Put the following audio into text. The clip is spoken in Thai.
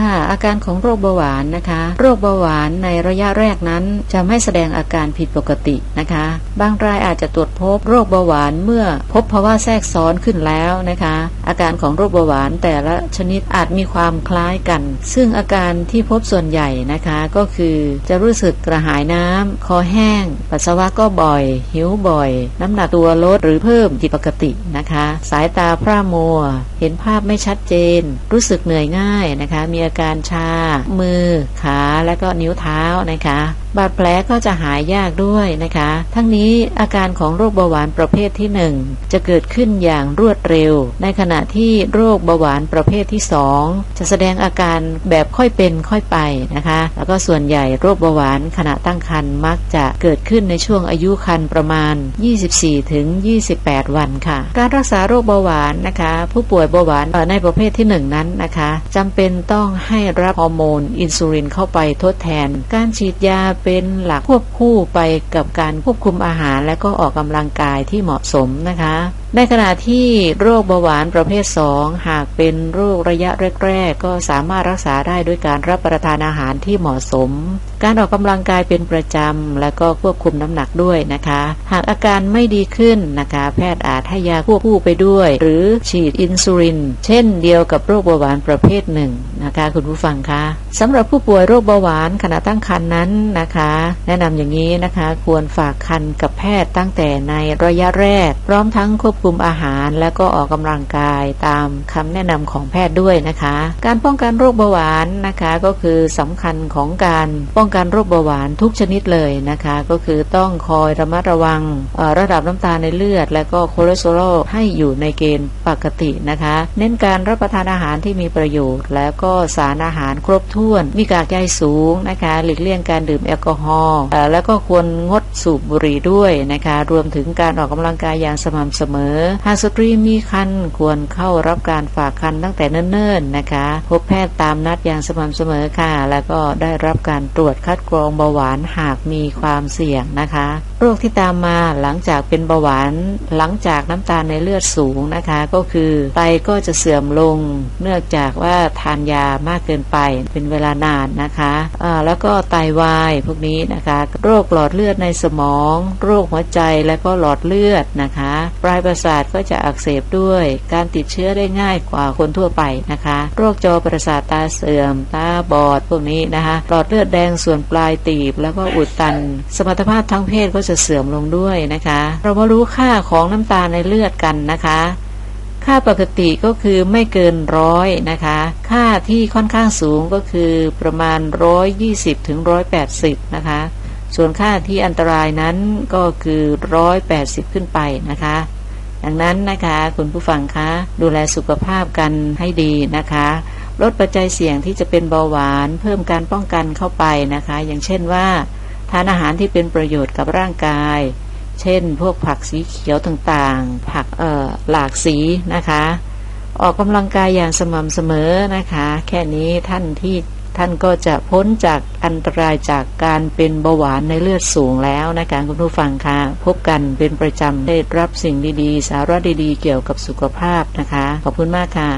ค่ะ อาการของโรคเบาหวานนะคะ โรคเบาหวานในระยะแรกนั้นจะไม่แสดงอาการผิดปกตินะคะ บางรายอาจจะตรวจพบโรคเบาหวานเมื่อพบภาวะแทรกซ้อนขึ้นแล้วนะคะ อาการของโรคเบาหวานแต่ละชนิดอาจมีความคล้ายกัน ซึ่งอาการที่พบส่วนใหญ่นะคะก็คือจะรู้สึกกระหายน้ำคอแห้ง ปัสสาวะก็บ่อย หิวบ่อย น้ำหนักตัวลดหรือเพิ่มผิดปกตินะคะ สายตาพร่ามัว เห็นภาพไม่ชัดเจน รู้สึกเหนื่อยง่ายนะคะ มีอาการชา มือ ขา และก็นิ้วเท้านะคะบาดแผลก็จะหายยากด้วยนะคะ ทั้งนี้อาการของโรคเบาหวานประเภทที่ 1 จะเกิดขึ้นอย่างรวดเร็ว ในขณะที่โรคเบาหวานประเภทที่ 2 จะแสดงอาการแบบค่อยเป็นค่อยไปนะคะ แล้วก็ส่วนใหญ่โรคเบาหวานขณะตั้งครรภ์มักจะเกิดขึ้นในช่วงอายุครรภ์ประมาณ 24ถึง28 วันค่ะ การรักษาโรคเบาหวานนะคะ ผู้ป่วยเบาหวานในประเภทที่ 1 นั้นนะคะจำเป็นต้องให้รับฮอร์โมนอินซูลินเข้าไปทดแทน การฉีดยาเป็นหลักควบคู่ไปกับการควบคุมอาหารและก็ออกกำลังกายที่เหมาะสมนะคะ ในขณะที่โรคเบาหวานประเภท 2 หากเป็นโรคระยะแรก ๆ ก็สามารถรักษาได้ด้วยการรับประทานอาหารที่เหมาะสม การออกกำลังกายเป็นประจำ และก็ควบคุมน้ำหนักด้วยนะคะ หากอาการไม่ดีขึ้นนะคะ แพทย์อาจให้ยาควบคู่ไปด้วย หรือฉีดอินซูลิน เช่นเดียวกับโรคเบาหวานประเภทหนึ่งนะคะคุณผู้ฟังคะสำหรับผู้ป่วยโรคเบาหวานขณะตั้งครรภ์นั้นนะคะ แนะนำอย่างนี้นะคะ ควรฝากครรภ์กับแพทย์ตั้งแต่ในระยะแรก พร้อมทั้งควบคุมอาหารและก็ออกกำลังกายตามคำแนะนำของแพทย์ด้วยนะคะ การป้องกันโรคเบาหวานนะคะก็คือสำคัญของการป้องกันโรคเบาหวานทุกชนิดเลยนะคะ ก็คือต้องคอยระมัดระวังระดับน้ำตาลในเลือด และก็คอเลสเตอรอลให้อยู่ในเกณฑ์ปกตินะคะ เน้นการรับประทานอาหารที่มีประโยชน์ แล้วก็สารอาหารครบถ้วน มีกากใยสูงนะคะหลีกเลี่ยงการดื่มแอลกอฮอล์แล้วก็ควรงดสูบบุหรี่ด้วยนะคะ รวมถึงการออกกำลังกายอย่างสม่ำเสมอหากสตรีมีครรภ์ควรเข้ารับการฝากครรภ์ตั้งแต่เนิ่นๆนะคะ พบแพทย์ตามนัดอย่างสม่ำเสมอค่ะ แล้วก็ได้รับการตรวจคัดกรองเบาหวานหากมีความเสี่ยงนะคะ โรคที่ตามมาหลังจากเป็นเบาหวานหลังจากน้ำตาลในเลือดสูงนะคะ ก็คือไตก็จะเสื่อมลง เนื่องจากว่าทานยามากเกินไปเป็นเวลานานนะคะอ่าแล้วก็ไตวายพวกนี้นะคะ โรคหลอดเลือดในสมอง โรคหัวใจและก็หลอดเลือดนะคะ ปลายประประสาทก็จะอักเสบด้วย การติดเชื้อได้ง่ายกว่าคนทั่วไปนะคะ โรคจอประสาทตาเสื่อม ตาบอดพวกนี้นะคะ หลอดเลือดแดงส่วนปลายตีบ แล้วก็อุดตัน สมรรถภาพทางเพศก็จะเสื่อมลงด้วยนะคะ เรามารู้ค่าของน้ำตาลในเลือดกันนะคะค่าปกติก็คือไม่เกินร้อยนะคะ ค่าที่ค่อนข้างสูงก็คือประมาณ 120ถึง180 นะคะ ส่วนค่าที่อันตรายนั้นก็คือ 180 ขึ้นไปนะคะ ดังนั้นนะคะ คุณผู้ฟังคะดูแลสุขภาพกันให้ดีนะคะลดปัจจัยเสี่ยงที่จะเป็นเบาหวาน เพิ่มการป้องกันเข้าไปนะคะ อย่างเช่นว่า ทานอาหารที่เป็นประโยชน์กับร่างกาย เช่น พวกผักสีเขียวต่างๆ ผักเอ่อหลากสีนะคะ ออกกำลังกายอย่างสม่ำเสมอนะคะ แค่นี้ท่านที่ ท่านก็จะพ้นจากอันตรายจากการเป็นเบาหวานในเลือดสูงแล้วนะคะคุณผู้ฟังค่ะพบกันเป็นประจำได้รับสิ่งดีๆ สาระดีๆ เกี่ยวกับสุขภาพนะคะ ขอบคุณมากค่ะ